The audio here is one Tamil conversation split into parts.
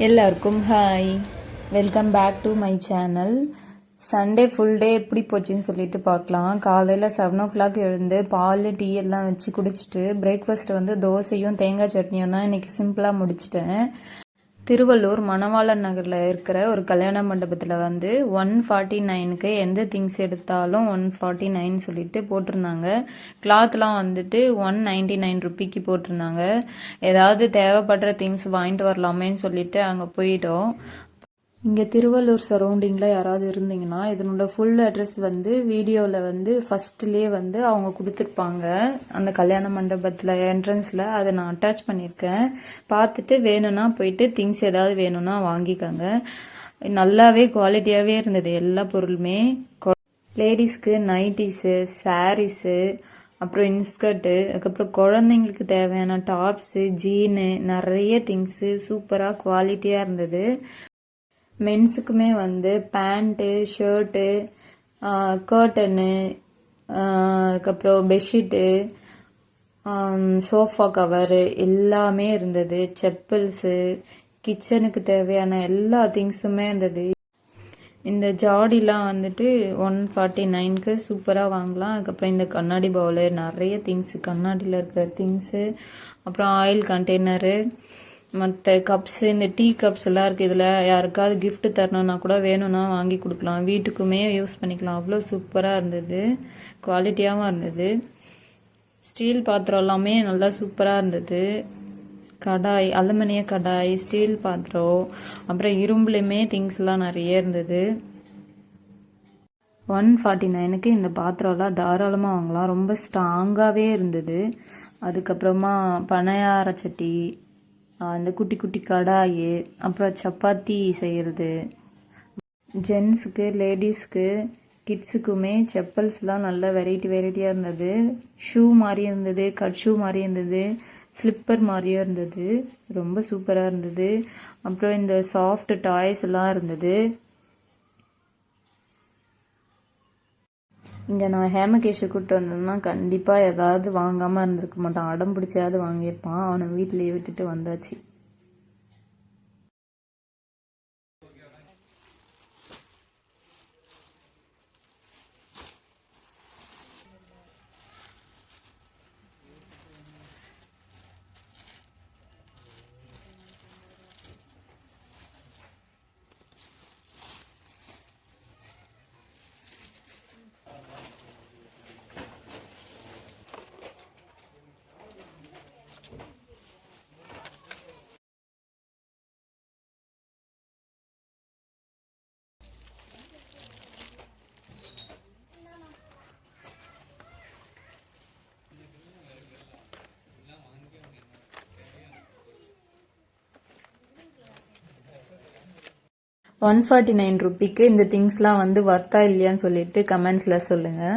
எல்லாருக்கும் hi. Welcome back to my channel Sunday full day எப்படி போச்சுன்னு சொல்லிட்டு பார்க்கலாம். காலையில் செவன் ஓ கிளாக் எழுந்து பால் டீ எல்லாம் வச்சு குடிச்சிட்டு பிரேக்ஃபாஸ்ட் வந்து தோசையும் தேங்காய் சட்னியும் தான் இன்றைக்கி சிம்பிளாக முடிச்சிட்டேன். திருவள்ளூர் மணவாளன் நகரில் இருக்கிற ஒரு கல்யாண மண்டபத்தில் வந்து ஒன் ஃபார்ட்டி நைனுக்கு எந்த திங்ஸ் எடுத்தாலும் ஒன் ஃபார்ட்டி நைன் சொல்லிட்டு போட்டிருந்தாங்க. கிளாத்லாம் வந்துட்டு ஒன் நைன்டி நைன் ருப்பிக்கு போட்டிருந்தாங்க. ஏதாவது தேவைப்படுற திங்ஸ் வாங்கிட்டு வரலாமேன்னு சொல்லிட்டு அங்கே போயிட்டோம். இங்கே திருவள்ளூர் சரௌண்டிங்கில் யாராவது இருந்தீங்கன்னா இதனோட ஃபுல் அட்ரஸ் வந்து வீடியோவில் வந்து ஃபஸ்ட்லேயே வந்து அவங்க கொடுத்துருப்பாங்க. அந்த கல்யாண மண்டபத்தில் என்ட்ரன்ஸில் அதை நான் அட்டாச் பண்ணியிருக்கேன். பார்த்துட்டு வேணும்னா போயிட்டு திங்ஸ் ஏதாவது வேணும்னா வாங்கிக்கோங்க. நல்லாவே குவாலிட்டியாகவே இருந்தது எல்லா பொருளுமே. லேடிஸ்க்கு நைட்டிஸு சாரீஸு அப்புறம் இன்ஸ்கர்ட்டு அதுக்கப்புறம் குழந்தைங்களுக்கு தேவையான டாப்ஸு ஜீனு நிறைய திங்ஸு சூப்பராக குவாலிட்டியாக இருந்தது. மென்ஸுக்குமே வந்து பேண்ட்டு ஷர்ட்டு கர்ட்டனு அதுக்கப்புறம் பெட்ஷீட்டு சோஃபா கவரு எல்லாமே இருந்தது செப்பல்ஸு கிச்சனுக்கு தேவையான எல்லா திங்ஸுமே இருந்தது இந்த ஜாடிலாம் வந்துட்டு ஒன் ஃபார்ட்டி நைனுக்கு சூப்பராக வாங்கலாம் அதுக்கப்புறம் இந்த கண்ணாடி பவுலு நிறைய திங்ஸு கண்ணாடியில் இருக்கிற திங்ஸு அப்புறம் ஆயில் கண்டெய்னரு மற்ற கப்ஸு இந்த டீ கப்ஸ் எல்லாம் இருக்குது இதில் யாருக்காவது கிஃப்ட் தரணுன்னா கூட வேணும்னா வாங்கி கொடுக்கலாம். வீட்டுக்குமே யூஸ் பண்ணிக்கலாம். அவ்வளோ சூப்பராக இருந்தது. குவாலிட்டியாகவும் இருந்தது. ஸ்டீல் பாத்திரம் எல்லாமே நல்லா சூப்பராக இருந்தது. கடாய் அலுமினிய கடாய் ஸ்டீல் பாத்திரம் அப்புறம் இரும்புலையுமே திங்ஸ்லாம் நிறைய இருந்தது. ஒன் ஃபார்ட்டி நைனுக்கு இந்த பாத்திரம்லாம் தாராளமாக வாங்கலாம். ரொம்ப ஸ்ட்ராங்காகவே இருந்தது. அதுக்கப்புறமா பனையார சட்டி அந்த குட்டி குட்டி கடாயி அப்புறம் சப்பாத்தி செய்கிறது ஜென்ஸுக்கு லேடிஸ்க்கு கிட்ஸுக்குமே செப்பல்ஸ்லாம் நல்ல வெரைட்டி வெரைட்டியாக இருந்தது. ஷூ மாதிரி இருந்தது கட் ஷூ மாதிரி இருந்தது ஸ்லிப்பர் மாதிரியும் இருந்தது. ரொம்ப சூப்பராக இருந்தது. அப்புறம் இந்த சாஃப்ட் டாய்ஸ் எல்லாம் இருந்தது. இங்கே நான் ஹேமகேஷை கூப்பிட்டு வந்தேன்னா கண்டிப்பாக ஏதாவது வாங்காமல் இருந்திருக்க மாட்டான். அடம் பிடிச்சாவது வாங்கியிருப்பான். அவனை வீட்டிலேயே விட்டுட்டு வந்தாச்சு. ஒன் ஃபார்ட்டி நைன் ருப்பிக்கு இந்த திங்ஸ்லாம் வந்து வர்த்தா இல்லையான்னு சொல்லிட்டு கமெண்ட்ஸில் சொல்லுங்கள்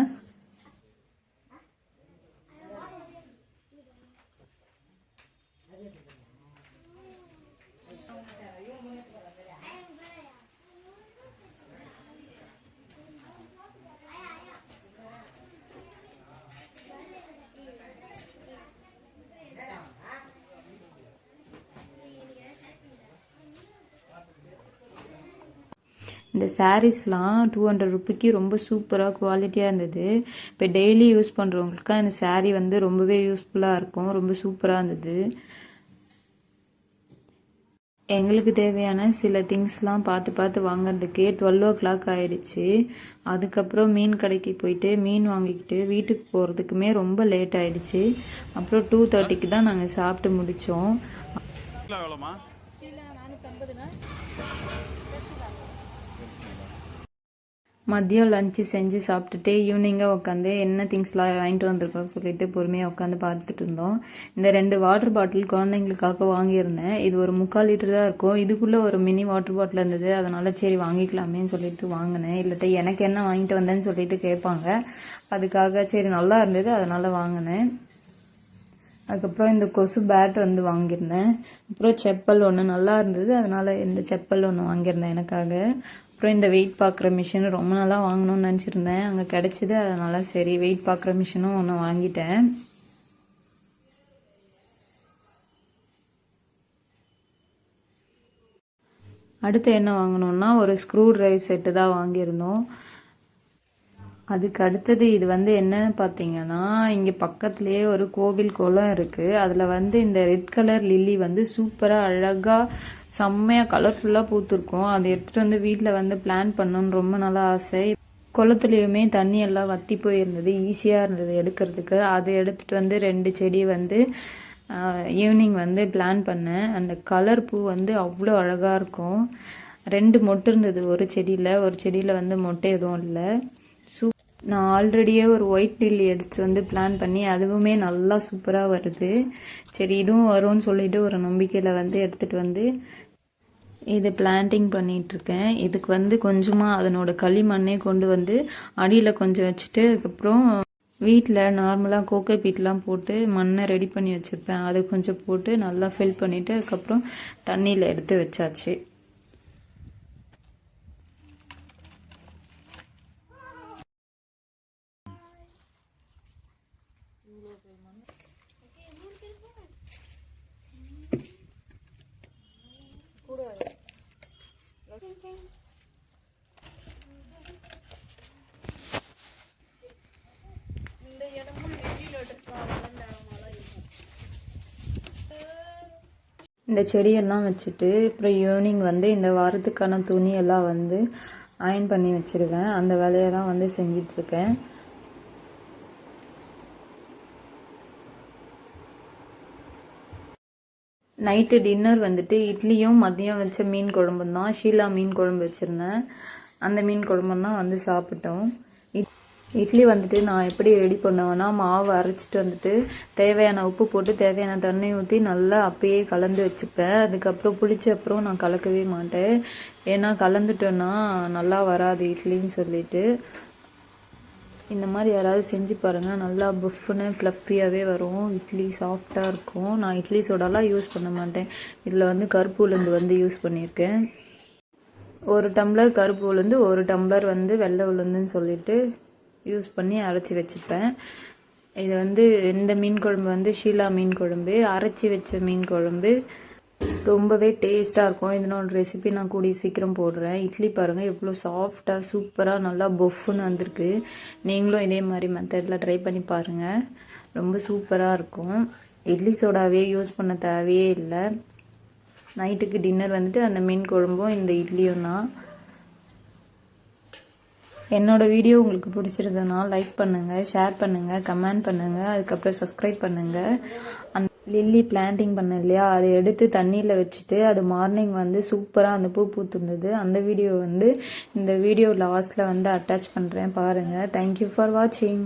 இந்த சாரீஸ்லாம் டூ ஹண்ட்ரட் ருபிக்கு ரொம்ப சூப்பராக குவாலிட்டியாக இருந்தது. இப்போ டெய்லி யூஸ் பண்ணுறவங்களுக்கு அந்த சாரீ வந்து ரொம்பவே யூஸ்ஃபுல்லாக இருக்கும். ரொம்ப சூப்பராக இருந்தது. எங்களுக்கு தேவையான சில திங்ஸ்லாம் பார்த்து பார்த்து வாங்குறதுக்கே டுவெல் ஓ கிளாக் ஆயிடுச்சு. அதுக்கப்புறம் மீன் கடைக்கு போயிட்டு மீன் வாங்கிக்கிட்டு வீட்டுக்கு போகிறதுக்குமே ரொம்ப லேட் ஆயிடுச்சு. அப்புறம் டூ தேர்ட்டிக்கு தான் நாங்கள் சாப்பிட்டு முடித்தோம் மதியம் லஞ்சு செஞ்சு சாப்பிட்டுட்டு ஈவினிங்காக உட்காந்து என்ன திங்ஸ்லாம் வாங்கிட்டு வந்திருக்கோம் சொல்லிட்டு பொறுமையாக உட்காந்து பார்த்துட்டு இருந்தோம். இந்த ரெண்டு வாட்டர் பாட்டில் குழந்தைங்களுக்காக வாங்கியிருந்தேன். இது ஒரு முக்கால் லிட்டர் தான் இருக்கும். இதுக்குள்ளே ஒரு மினி வாட்டர் பாட்டில் இருந்தது. அதனால சரி வாங்கிக்கலாமேன்னு சொல்லிட்டு வாங்கினேன். இல்லாட்ட எனக்கு என்ன வாங்கிட்டு வந்தேன்னு சொல்லிட்டு கேட்பாங்க. அதுக்காக சரி நல்லா இருந்தது. அதனால் வாங்கினேன். அதுக்கப்புறம் இந்த கொசு பேட் வந்து வாங்கியிருந்தேன். அப்புறம் செப்பல் ஒன்று நல்லா இருந்தது. அதனால் இந்த செப்பல் ஒன்று வாங்கியிருந்தேன் எனக்காக. அப்புறம் இந்த வெயிட் பார்க்குற மிஷின் ரொம்ப நாளாக வாங்கணும்னு நினச்சிருந்தேன். அங்கே கிடச்சிது அதனால சரி வெயிட் பார்க்குற மிஷினும் ஒன்று வாங்கிட்டேன். அடுத்து என்ன வாங்கினோம்னா ஒரு ஸ்க்ரூ ட்ரைவ் செட்டு தான் வாங்கியிருந்தோம். அதுக்கு அடுத்தது இது வந்து என்னன்னு பார்த்தீங்கன்னா இங்கே பக்கத்துலேயே ஒரு கோவில் குளம் இருக்குது அதில் வந்து இந்த ரெட் கலர் லில்லி வந்து சூப்பராக அழகாக செம்மையாக கலர்ஃபுல்லாக பூத்துருக்கும். அதை எடுத்துகிட்டு வந்து வீட்டில் வந்து பிளான் பண்ணணும்னு ரொம்ப நல்லா ஆசை. குளத்துலேயுமே தண்ணி எல்லாம் வத்தி போயிருந்தது ஈஸியாக இருந்தது எடுக்கிறதுக்கு. அதை எடுத்துகிட்டு வந்து ரெண்டு செடி வந்து ஈவினிங் வந்து பிளான் பண்ணேன். அந்த கலர் பூ வந்து அவ்வளோ அழகாக இருக்கும். ரெண்டு மொட்டு இருந்தது ஒரு செடியில். ஒரு செடியில் வந்து மொட்டை எதுவும் இல்லை. நான் ஆல்ரெடியே ஒரு ஒயிட் டில்லி எடுத்து வந்து பிளான் பண்ணி அதுவுமே நல்லா சூப்பராக வருது. சரி இதுவும் வரும்னு சொல்லிட்டு ஒரு நம்பிக்கையில் வந்து எடுத்துகிட்டு வந்து இது பிளான்டிங் பண்ணிகிட்ருக்கேன் இதுக்கு வந்து கொஞ்சமாக அதனோட களிமண்ணே கொண்டு வந்து அடியில் கொஞ்சம் வச்சுட்டு அதுக்கப்புறம் வீட்டில் நார்மலாக கோக்கை பீட்லாம் போட்டு மண்ணை ரெடி பண்ணி வச்சுருப்பேன். அதை கொஞ்சம் போட்டு நல்லா ஃபில் பண்ணிவிட்டு அதுக்கப்புறம் தண்ணியில் எடுத்து வச்சாச்சு. இந்த செடியெல்லாம் வச்சுட்டு அப்புறம் ஈவினிங் வந்து இந்த வாரத்துக்கான துணியெல்லாம் வந்து அயன் பண்ணி வச்சிருவேன். அந்த வேலையை தான் வந்து செஞ்சிட்ருக்கேன். நைட்டு டின்னர் வந்துட்டு இட்லியும் மதியம் வச்ச மீன் குழம்பும் தான். ஷீலா மீன் குழம்பு வச்சுருந்தேன். அந்த மீன் குழம்பு தான் வந்து சாப்பிட்டோம். இட்லி வந்துட்டு நான் எப்படி ரெடி பண்ணுவேன்னா மாவு அரைச்சிட்டு வந்துட்டு தேவையான உப்பு போட்டு தேவையான தண்ணி ஊற்றி நல்லா அப்பயே கலந்து வச்சுப்பேன். அதுக்கப்புறம் புளிச்ச அப்புறம் நான் கலக்கவே மாட்டேன். ஏன்னா கலந்துட்டோன்னா நல்லா வராது இட்லின்னு சொல்லிட்டு. இந்த மாதிரி யாராவது செஞ்சு பாருங்கள் நல்லா புஃப்னு ஃப்ளஃபியாகவே வரும். இட்லி சாஃப்டாக இருக்கும். நான் இட்லி சோடாலாம் யூஸ் பண்ண மாட்டேன். இதில் வந்து கருப்பு உளுந்து வந்து யூஸ் பண்ணியிருக்கேன். ஒரு டம்ளர் கருப்பு உளுந்து ஒரு டம்ளர் வந்து வெள்ளை உளுந்துன்னு சொல்லிட்டு யூஸ் பண்ணி அரைச்சி வச்சுப்பேன். இது வந்து இந்த மீன் குழம்பு வந்து ஷீலா மீன் குழம்பு. அரைச்சி வச்ச மீன் குழம்பு. ரொம்பவே டேஸ்ட்டாக இருக்கும். இதனோட ரெசிபி நான் கூடிய சீக்கிரம் போடுறேன். இட்லி பாருங்கள் எவ்வளோ சாஃப்டாக சூப்பராக நல்லா பொஃப்னு வந்திருக்கு. நீங்களும் இதே மாதிரி மெத்தடில் ட்ரை பண்ணி பாருங்கள் ரொம்ப சூப்பராக இருக்கும். இட்லி சோடாவே யூஸ் பண்ண தேவையே இல்லை. நைட்டுக்கு டின்னர் வந்துட்டு அந்த மீன் குழம்பும் இந்த இட்லியும் தான். என்னோட வீடியோ உங்களுக்கு பிடிச்சிருந்ததுன்னா லைக் பண்ணுங்கள் ஷேர் பண்ணுங்கள் கமெண்ட் பண்ணுங்கள் அதுக்கப்புறம் சப்ஸ்கிரைப் பண்ணுங்கள் அந்த லில்லி பிளான்டிங் பண்ணேன் இல்லையா அதை எடுத்து தண்ணியில் வச்சுட்டு அது மார்னிங் வந்து சூப்பராக அந்த பூ பூத்துருந்தது. அந்த வீடியோ வந்து இந்த வீடியோ லாஸ்ட்டில் வந்து அட்டாச் பண்ணுறேன் பாருங்கள் தேங்க்யூ ஃபார் வாட்சிங்